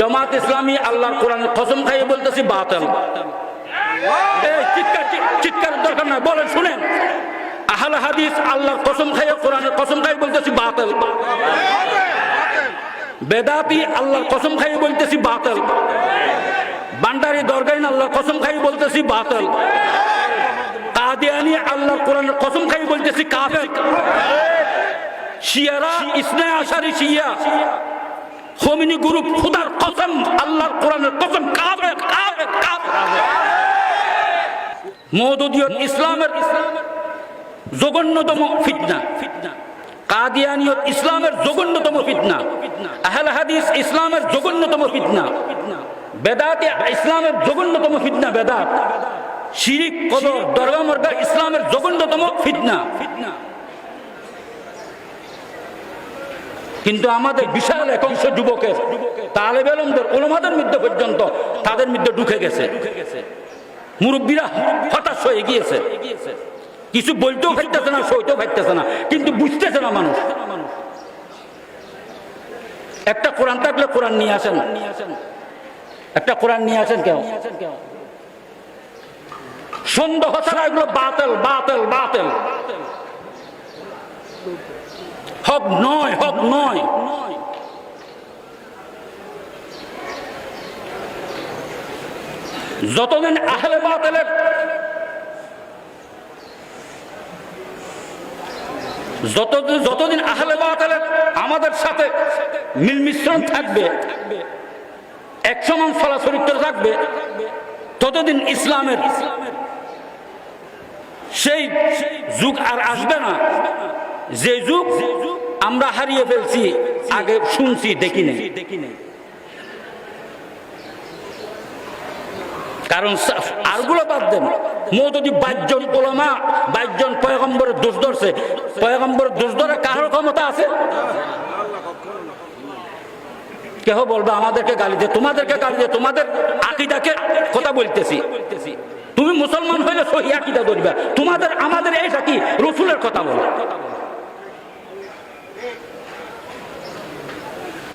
জমাত ইসলামী আল্লাহর কোরআনের কসম খাইয়ে বলতেছি বাতিল। চিৎকার চিৎকার দরকার না বলেন, শুনেন। আহলে হাদিস আল্লাহর কসম খাইয়ে কোরআনের কসম খাইয়ে বলতেছি বাতিল। বেদাতি আল্লাহর কসম খাইয়ে বলতেছি বাতিল। বান্ডারি দরগাইন আল্লাহর কসম খাইয়ে বলতেছি বাতিল। কাদিয়ানি আল্লাহর কোরআনের কসম খাইয়ে বলতেছি কাফের। শিয়ারা, ইসনা আশারি, শিয়া। হোমিনি গ্রুপ খুদার কসম, আল্লাহর কোরআনের কসম, কাফের কাফের কাফের। মৌদুদিয়ত ইসলামের জঘন্যতম ফিতনা। ফিতনা কাদিয়ানিয়ত ইসলামের জঘন্যতম ফিতনা। আহলে হাদিস ইসলামের জঘন্যতম ফিতনা। বেদাতে ইসলামের জঘন্যতম ফিতনা বেদাত। শিরিক, কদর দরগা মর্গা ইসলামের জঘন্যতম ফিতনা ফিতনা। কিন্তু আমাদের বিশাল এক অংশ যুবকের তালেব আলমদের ওলমাদের মধ্যে পর্যন্ত তাদের মধ্যে ঢুকে গেছে। মুরব্বীরা হতাশ হয়ে গিয়েছে। কিছু বলতেও ফাইতেছে না, সইতেও ফাইতেছে না, কিন্তু বুঝতেছে না মানুষ। একটা কোরআন থাকলে কোরআন নিয়ে আসেন। একটা কোরআন নিয়ে আসেন কেউ? সন্দেহ ছাড়া এগুলো বাতেল বাতেল বাতেল। হক নয় হক নয়। যতদিন আহলে বাতেলের যতদিন যতদিন আহলে বাতেলের আমাদের সাথে মিল মিশ্রণ থাকবে, এক সমান ফলাচরিত্র থাকবে, ততদিন ইসলামের সেই যুগ আর আসবে না। যে যুগ যে যুগ আমরা হারিয়ে ফেলছি আগে শুনছি দেখি নেই। কারণ আরগুলো বাদ দেন। মো যদি বাইশজন ওলামা বাইশজন পয়গম্বরের দোষ ধরছে। পয়গম্বরের দোষ ধরে কারোর ক্ষমতা আছে? কেহ বলবে আমাদেরকে গালি দে তোমাদেরকে গালি দে তোমাদের আকিদাকে কথা বলতেছি। তুমি মুসলমান হইলে সহি আকিদা ধরবে। তোমাদের আমাদের এইটা কি? রসুলের কথা বলো।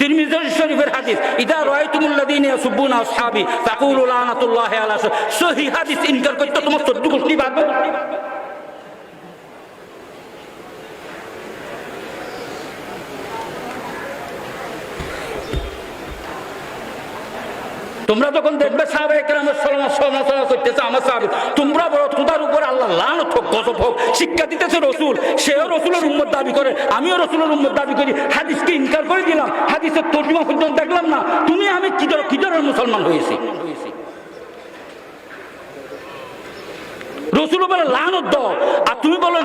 তিরমিজি শরীফের হাদিস ইদা রাআইতুমুল্লাযীনা ইয়াসুবুনা আসহাবি ফাকুলু লানাতুল্লাহি আলা সহি হাদিস ইনকার করতে তোমার চোদ্দ গোষ্ঠী বাঁধবে তোমরা যখন দেখবে আমার তোমরা উপর শিক্ষা দিতেছে রসুল সেও রসুলের দাবি করে আমিও রসুলের দাবি করি হাদিসকে ইনকার করে দিলাম হাদিসের দেখলাম না তুমি আমি মুসলমান হয়েছি রসুল বলে দাও আর তুমি বলো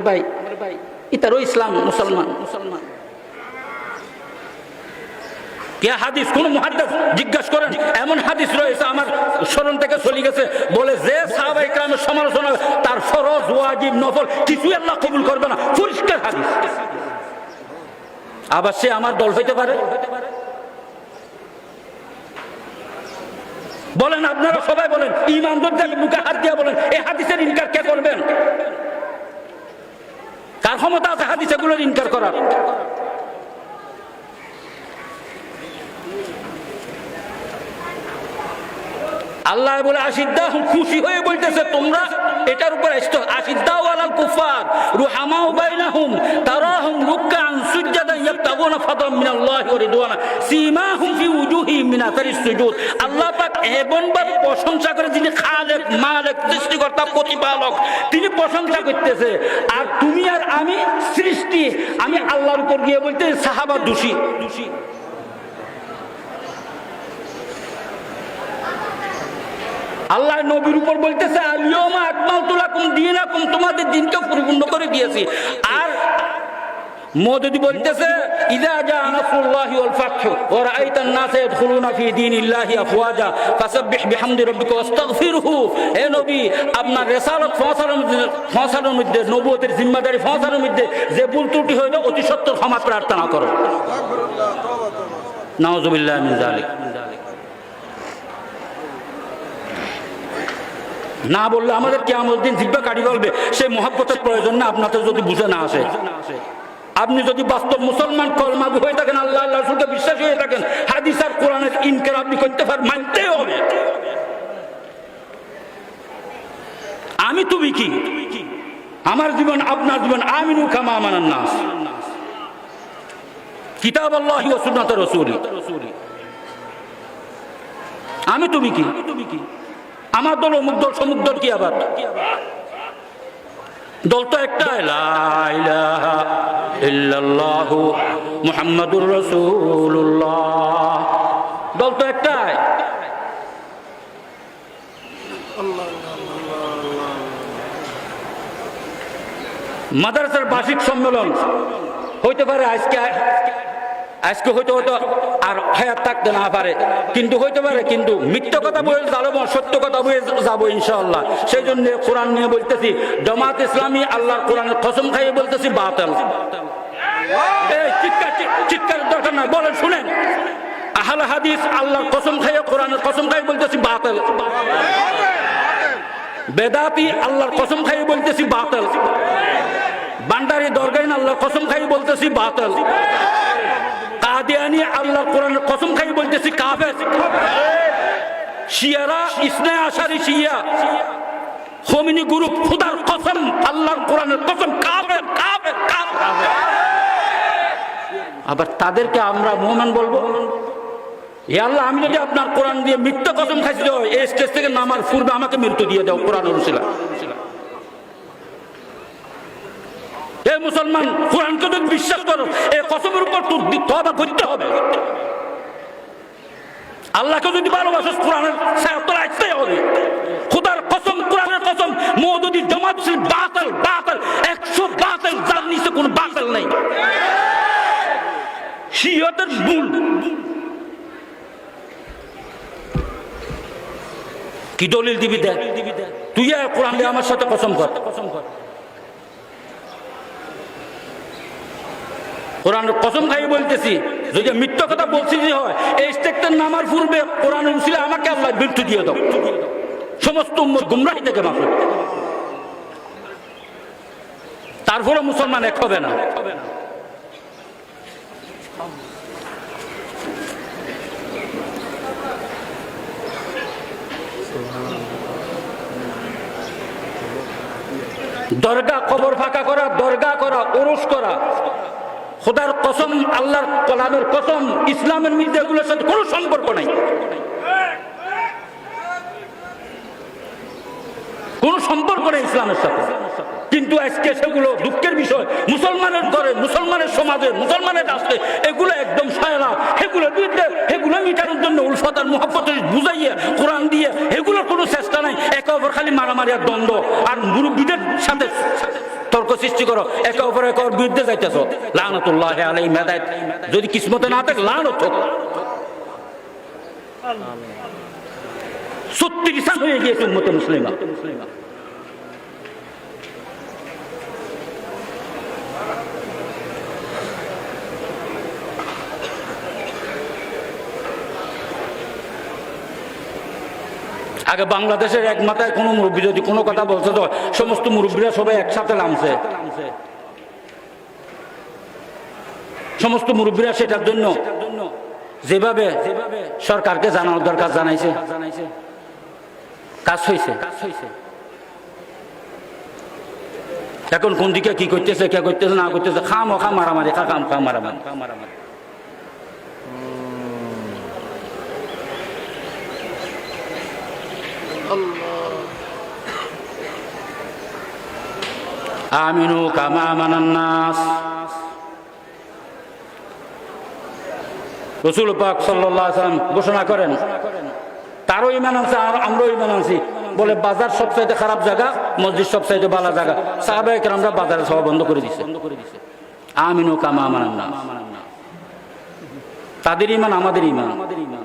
ভাই আমার ভাই ইতারও ইসলাম মুসলমান মুসলমান কে হাদিস, কোন মহাদ্দাস জিজ্ঞাসা করেন, এমন হাদিস রয়েছে আমার স্মরণ থেকে চলে গেছে, বলে যে সাহাবাই গ্রামের সমালোচনা, তার ফরজ, ওয়াজিব, নফল কিছুই আল্লাহ কবুল করবে না। পরিষ্কার হাদিস। আবার সে আমার দল হইতে পারে? বলেন, আপনারা সবাই বলেন ইমানদার মুখে হাত দিয়া বলেন এই হাদিসের ইনকার কে করবেন? কার ক্ষমতা আছে হাদিস এগুলোর ইনকার করার? আল্লাহ বলে আশিদ্দা খুশি হয়ে বলতেছে, তোমরা এটার উপর আশিদ্দা ওয়ালাল কুফার, রুহামাউ বাইনাহুম আল্লাহ প্রশংসা করে তিনি প্রশংসা করতেছে। আর তুমি আর আমি সৃষ্টি, আমি আল্লাহর উপর গিয়ে বলতে, সাহাবা দোষী দোষী। আল্লাহ নবীর উপর বলতেছে আলিয়মা দীনাকুম তোমাদের দিনকে পরিপূর্ণ করে দিয়েছি। আর বলতেছে ইদা জা নাসরুল্লাহি ওয়াল ফাতহু ওয়া রাআইতান নাসা ইয়াদখুলুনা ফি দীনিল্লাহি আফওয়াজা ফাসাব্বিহ বিহামদি রাব্বিকা ওয়াস্তাগফিরহু হে নবী আপনার রিসালাত পৌঁছানোর মধ্যে পৌঁছানোর মধ্যে নবুয়তের জিম্মাদারি পৌঁছানোর মধ্যে যে ভুল ত্রুটি হইল অতি সত্তর ক্ষমা প্রার্থনা করো। নাউজুবিল্লাহ মিন যালিক। না বললে আমাদের কেমন দিন জিব্বা কাটি বলবে সেই মহাব্বতের প্রয়োজন না, আপনাদের যদি বুঝে না আসে। আপনি যদি বাস্তব মুসলমান কলমাবি হয়ে থাকেন, আল্লাহ আল্লাহ রসুলকে বিশ্বাস হয়ে থাকেন, হাদিস আর কোরআনের ইনকার আপনি করতে পারেন মানতে হবে। আমি তুমি কি? আমার জীবন, আপনার জীবন, আমিনু খামা আমানার নাস। কিতাব আল্লাহ সুন্নাত রসুলি। আমি তুমি কি তুমি কি? আমার দল অমুক দল, সমুক দল কি আবার? দল তো একটা। দল তো একটাই মাদ্রাসার বার্ষিক সম্মেলন হইতে পারে আজকে। আজকে হয়তো হয়তো আর হায়াত থাকতে না পারে। কিন্তু হইতে পারে, কিন্তু মিথ্য কথা বলে যাব সত্য কথা বলে যাব ইনশাআল্লাহ। সেই জন্য কোরআন নিয়ে বলতেছি, জামাত ইসলামী আল্লাহর কোরআনের কসম খাইয়ে বলতেছি, বাতাল। চিৎকার চিৎকারের দরকার নাই, বলেন, শুনেন। আহল হাদিস আল্লাহর কসম খাইয়ে কোরআনের কসম খাইয়ে বলতেছি, বাতাল। বেদাতি আল্লাহর কসম খাইয়ে বলতেছি, বাতাল। বান্ডারি দরগাইন আল্লাহর কসম খাইয়ে বলতেছি, বাতাল। কাদিয়ানি আল্লাহর কোরআনের কসম খাই বলতেছি কাফের। শিয়ারা ইসনে আশারি শিয়া। হোমিনি গুরু খুদার কসম, আল্লাহর কোরআনের কসম, কাফের কাফের কাফের। আবার তাদেরকে আমরা মোহমান বলব, এ আল্লাহ, আমি যদি আপনার কোরআন দিয়ে মিথ্যা কসম খাইছি এই স্টেজ থেকে নামার পূর্বে আমাকে মৃত্যু দিয়ে দাও, কোরআন রসিলা এ মুসলমান, কোরআনকে যদি বিশ্বাস করো এই কসমের উপর তোর তবা করতে হবে। আল্লাহকে যদি ভালোবাসো কোরআনের সায়ত্তর আসতে হবে। খুদার কসম, কোরআনের কসম, মৌদুদি জমাত বাতাল বাতাল। একশো বাতাল, যার নিচে কোনো বাতাল নেই। শিয়তের ভুল। কি দলিল দিবি দেখ? তুই কোরআন আমার সাথে কসম কর কসম কর। কোরআন কসম খাই বলতেছি, যদি মিথ্য কথা বলছি যে হয়, এই স্টেকটার নামার পূর্বে কোরআন উসিলে আমাকে আল্লাহ মৃত্যু দিয়ে দাও। সমস্ত গুমরাহি থেকে মাফুক তারপরে মুসলমান এক হবে না। দরগা, কবর ফাঁকা করা, দরগা করা, ওরস করা। খোদার কসম, আল্লাহর কলামের কসম, ইসলামের মধ্যে এগুলোর সাথে কোনো সম্পর্ক নাই। কোনো সম্পর্ক নেই ইসলামের সাথে। কিন্তু আজকে সেগুলো দুঃখের বিষয়। মুসলমানের ঘরে, মুসলমানের সমাজে, মুসলমানের রাস্তায় এগুলো একদম সায়লা এগুলো বিরুদ্ধে এগুলো মিটানোর জন্য উলফত আর মোহাম্মত বুঝাইয়ে, কোরআন দিয়ে এগুলোর কোনো চেষ্টা নাই। একে অপর খালি মারামারি আর দ্বন্দ্ব। আর মুরব্বীদের সাথে তর্ক সৃষ্টি করো, একে অপরে একে বিরুদ্ধে যাইতেছ। লানতুল্লাহ আলাই মেদায়ত যদি কিসমতে না থাকে লান হোক। সত্যি হয়ে গিয়েছে উম্মতে মুসলিমা। আগে বাংলাদেশের এক মাথায় কোনো মুরব্বী যদি কোনো কথা বলছে তো সমস্ত মুরব্বীরা সবাই একসাথে নামছে। সমস্ত মুরব্বীরা সেটার জন্য যেভাবে সরকারকে জানানোর দরকার জানাইছে। কাজ হয়েছে এখন কোন দিকে কি করতেছে, কে করতেছে, না করতেছে, খাম খা মারামারি, খা, খাম, খা, মারামারি খা মারামারি আমিনু কামা মানান্নাস। রসুল পাক সাল্লাম ঘোষণা করেন, তারও ইমান আছে আর আমরাও ইমান আনছি। বলে বাজার সবচাইতে খারাপ জায়গা, মসজিদ সবচাইতে ভালো জায়গা। সাহাবাহিক আমরা বাজারে সব বন্ধ করে দিছে। আমিনু কামা মানান্নাস। তাদের ইমান আমাদের ইমান আমাদের ইমান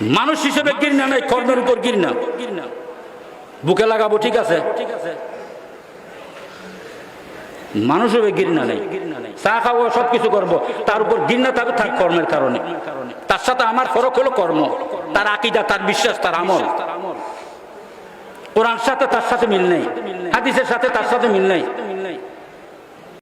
মানুষ হিসেবে ঘৃণা নাই, কর্মের উপর ঘৃণা। বুকে লাগাবো, ঠিক আছে? ঠিক আছে মানুষ হবে ঘৃণা নেই। চা খাব সব কিছু করব। তার উপর ঘৃণা থাকবে তার কর্মের কারণে। তার সাথে আমার ফরক হলো কর্ম। তার আকিদা, তার বিশ্বাস, তার আমল। কোরআন সাথে তার সাথে মিল নেই। হাদিসের সাথে তার সাথে মিল নেই।